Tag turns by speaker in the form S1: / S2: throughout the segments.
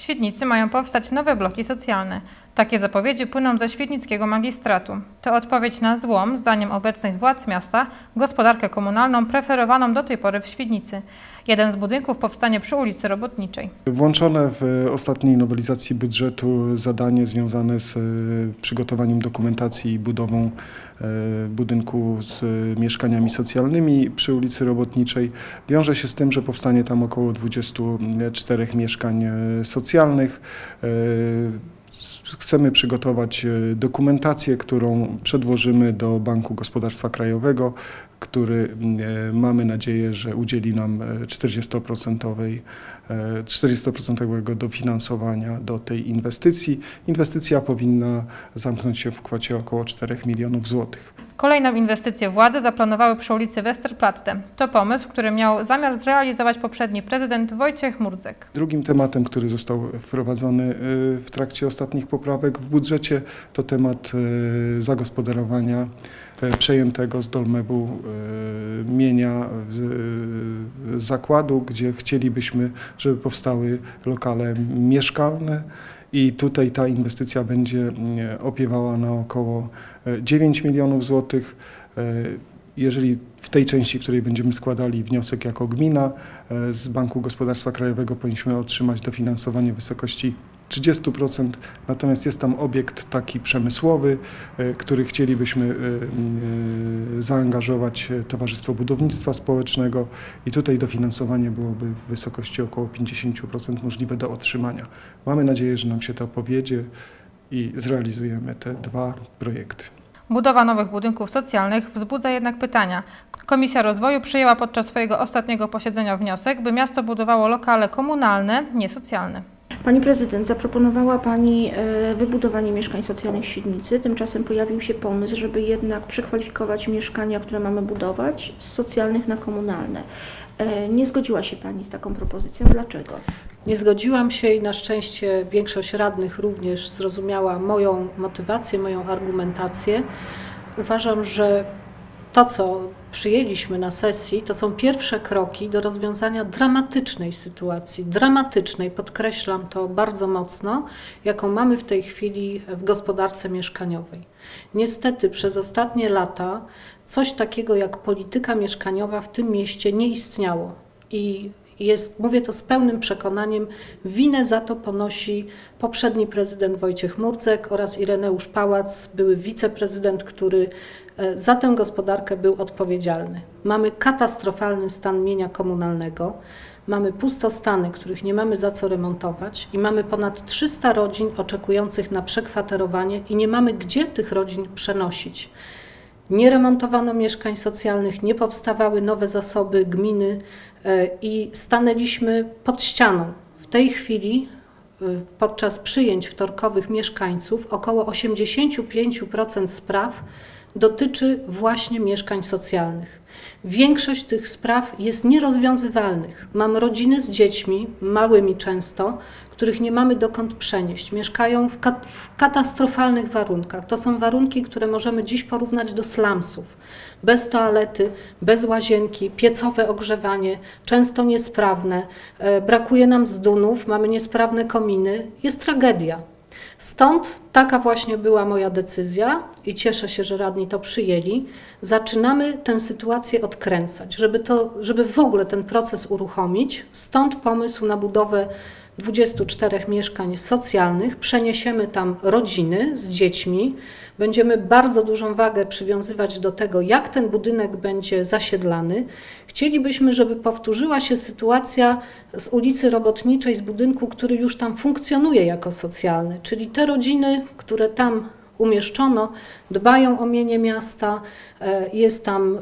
S1: Świdnicy mają powstać nowe bloki socjalne. Takie zapowiedzi płyną ze świdnickiego magistratu. To odpowiedź na złom, zdaniem obecnych władz miasta, gospodarkę komunalną preferowaną do tej pory w Świdnicy. Jeden z budynków powstanie przy ulicy Robotniczej.
S2: Włączone w ostatniej nowelizacji budżetu zadanie związane z e, przygotowaniem dokumentacji i budową e, budynku z mieszkaniami socjalnymi przy ulicy Robotniczej wiąże się z tym, że powstanie tam około 24 mieszkań e, socjalnych. Chcemy przygotować dokumentację, którą przedłożymy do Banku Gospodarstwa Krajowego, który mamy nadzieję, że udzieli nam 40% 40% dofinansowania do tej inwestycji. Inwestycja powinna zamknąć się w kwocie około 4 milionów złotych.
S1: Kolejną inwestycję władze zaplanowały przy ulicy Westerplatte. To pomysł, który miał zamiar zrealizować poprzedni prezydent Wojciech Murdzek.
S2: Drugim tematem, który został wprowadzony y, w trakcie ostatnich poprawek w budżecie, to temat y, zagospodarowania y, przejętego z Dolmebu mienia zakładu, gdzie chcielibyśmy, żeby powstały lokale mieszkalne i tutaj ta inwestycja będzie mm, opiewała na około 9 e, milionów złotych. E, jeżeli w tej części, w której będziemy składali wniosek jako gmina e, z Banku Gospodarstwa Krajowego powinniśmy otrzymać dofinansowanie w wysokości 30%, natomiast jest tam obiekt taki przemysłowy, e, który chcielibyśmy e, e, zaangażować Towarzystwo Budownictwa Społecznego i tutaj dofinansowanie byłoby w wysokości około 50% możliwe do otrzymania. Mamy nadzieję, że nam się to powiedzie i zrealizujemy te dwa projekty.
S1: Budowa nowych budynków socjalnych wzbudza jednak pytania. Komisja Rozwoju przyjęła podczas swojego ostatniego posiedzenia wniosek, by miasto budowało lokale komunalne, nie socjalne.
S3: Pani prezydent, zaproponowała Pani e, wybudowanie mieszkań socjalnych w Świdnicy. Tymczasem pojawił się pomysł, żeby jednak przekwalifikować mieszkania, które mamy budować, z socjalnych na komunalne. E, nie zgodziła się Pani z taką propozycją. Dlaczego?
S4: Nie zgodziłam się i na szczęście większość radnych również zrozumiała moją motywację, moją argumentację. Uważam, że to, co przyjęliśmy na sesji, to są pierwsze kroki do rozwiązania dramatycznej sytuacji, dramatycznej, podkreślam to bardzo mocno, jaką mamy w tej chwili w gospodarce mieszkaniowej. Niestety przez ostatnie lata coś takiego jak polityka mieszkaniowa w tym mieście nie istniało i jest, mówię to z pełnym przekonaniem, winę za to ponosi poprzedni prezydent Wojciech Murcek oraz Ireneusz Pałac, były wiceprezydent, który e, za tę gospodarkę był odpowiedzialny. Mamy katastrofalny stan mienia komunalnego, mamy pustostany, których nie mamy za co remontować i mamy ponad 300 rodzin oczekujących na przekwaterowanie i nie mamy gdzie tych rodzin przenosić. Nie remontowano mieszkań socjalnych, nie powstawały nowe zasoby gminy e, i stanęliśmy pod ścianą. W tej chwili e, podczas przyjęć wtorkowych mieszkańców około 85% spraw dotyczy właśnie mieszkań socjalnych. Większość tych spraw jest nierozwiązywalnych. Mam rodziny z dziećmi, małymi często, których nie mamy dokąd przenieść. Mieszkają w, kat w katastrofalnych warunkach. To są warunki, które możemy dziś porównać do slumsów. Bez toalety, bez łazienki, piecowe ogrzewanie, często niesprawne, e, brakuje nam zdunów, mamy niesprawne kominy. Jest tragedia. Stąd taka właśnie była moja decyzja i cieszę się, że radni to przyjęli. Zaczynamy tę sytuację odkręcać, żeby, to, żeby w ogóle ten proces uruchomić. Stąd pomysł na budowę 24 mieszkań socjalnych, przeniesiemy tam rodziny z dziećmi. Będziemy bardzo dużą wagę przywiązywać do tego, jak ten budynek będzie zasiedlany. Chcielibyśmy, żeby powtórzyła się sytuacja z ulicy Robotniczej, z budynku, który już tam funkcjonuje jako socjalny, czyli te rodziny, które tam umieszczono, dbają o mienie miasta, e, jest tam, e,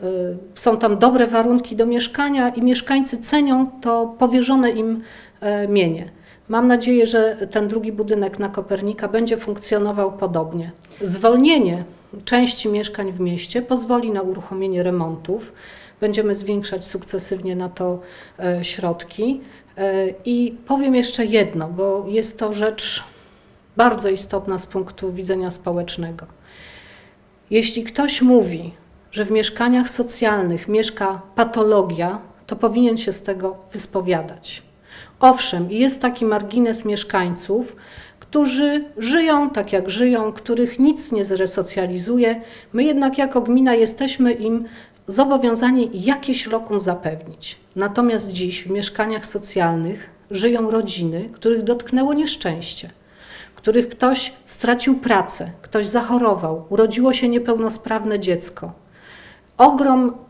S4: są tam dobre warunki do mieszkania i mieszkańcy cenią to powierzone im e, mienie. Mam nadzieję, że ten drugi budynek na Kopernika będzie funkcjonował podobnie. Zwolnienie części mieszkań w mieście pozwoli na uruchomienie remontów. Będziemy zwiększać sukcesywnie na to e, środki. E, I powiem jeszcze jedno, bo jest to rzecz bardzo istotna z punktu widzenia społecznego. Jeśli ktoś mówi, że w mieszkaniach socjalnych mieszka patologia, to powinien się z tego wyspowiadać Owszem, jest taki margines mieszkańców, którzy żyją tak jak żyją, których nic nie zresocjalizuje. My jednak jako gmina jesteśmy im zobowiązani jakieś lokum zapewnić. Natomiast dziś w mieszkaniach socjalnych żyją rodziny, których dotknęło nieszczęście, których ktoś stracił pracę, ktoś zachorował, urodziło się niepełnosprawne dziecko. Ogrom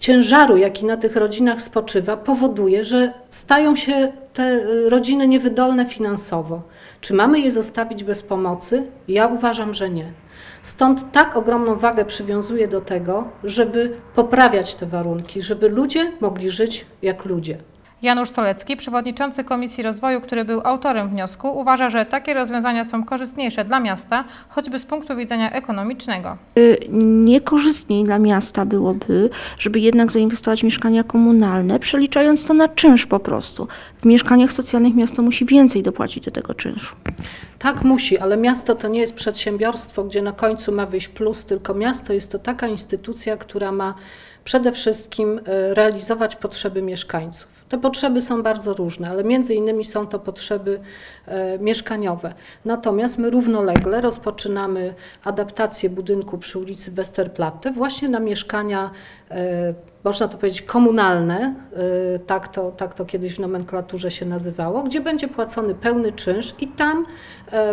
S4: ciężaru, jaki na tych rodzinach spoczywa, powoduje, że stają się te rodziny niewydolne finansowo. Czy mamy je zostawić bez pomocy? Ja uważam, że nie. Stąd tak ogromną wagę przywiązuję do tego, żeby poprawiać te warunki, żeby ludzie mogli żyć jak ludzie.
S1: Janusz Solecki, przewodniczący Komisji Rozwoju, który był autorem wniosku, uważa, że takie rozwiązania są korzystniejsze dla miasta, choćby z punktu widzenia ekonomicznego.
S3: Y, Niekorzystniej dla miasta byłoby, żeby jednak zainwestować w mieszkania komunalne, przeliczając to na czynsz po prostu. W mieszkaniach socjalnych miasto musi więcej dopłacić do tego czynszu.
S4: Tak musi, ale miasto to nie jest przedsiębiorstwo, gdzie na końcu ma wyjść plus, tylko miasto jest to taka instytucja, która ma przede wszystkim e, realizować potrzeby mieszkańców. Te potrzeby są bardzo różne, ale między innymi są to potrzeby e, mieszkaniowe. Natomiast my równolegle rozpoczynamy adaptację budynku przy ulicy Westerplatte właśnie na mieszkania, e, można to powiedzieć, komunalne, e, tak to, tak to kiedyś w nomenklaturze się nazywało, gdzie będzie płacony pełny czynsz i tam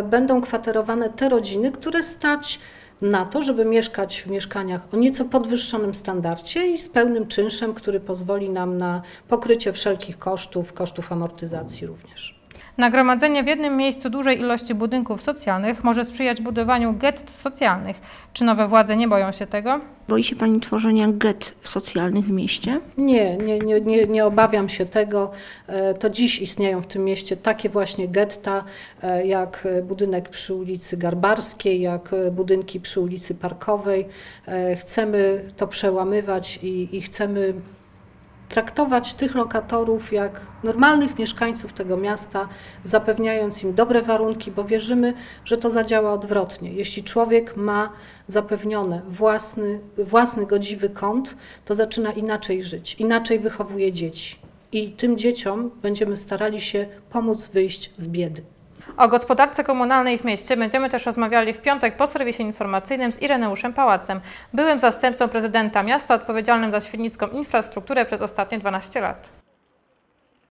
S4: będą kwaterowane te rodziny, które stać na to, żeby mieszkać w mieszkaniach o nieco podwyższonym standardzie i z pełnym czynszem, który pozwoli nam na pokrycie wszelkich kosztów, kosztów amortyzacji również.
S1: Nagromadzenie w jednym miejscu dużej ilości budynków socjalnych może sprzyjać budowaniu gett socjalnych. Czy nowe władze nie boją się tego?
S3: Boi się Pani tworzenia get socjalnych w mieście?
S4: Nie, nie, nie, nie, nie obawiam się tego. E, To dziś istnieją w tym mieście takie właśnie getta, e, jak budynek przy ulicy Garbarskiej, jak budynki przy ulicy Parkowej. E, Chcemy to przełamywać i, i chcemy traktować tych lokatorów jak normalnych mieszkańców tego miasta, zapewniając im dobre warunki, bo wierzymy, że to zadziała odwrotnie. Jeśli człowiek ma zapewniony własny, własny godziwy kąt, to zaczyna inaczej żyć, inaczej wychowuje dzieci. I tym dzieciom będziemy starali się pomóc wyjść z biedy.
S1: O gospodarce komunalnej w mieście będziemy też rozmawiali w piątek po serwisie informacyjnym z Ireneuszem Pałacem, byłym zastępcą prezydenta miasta odpowiedzialnym za świdnicką infrastrukturę przez ostatnie 12 lat.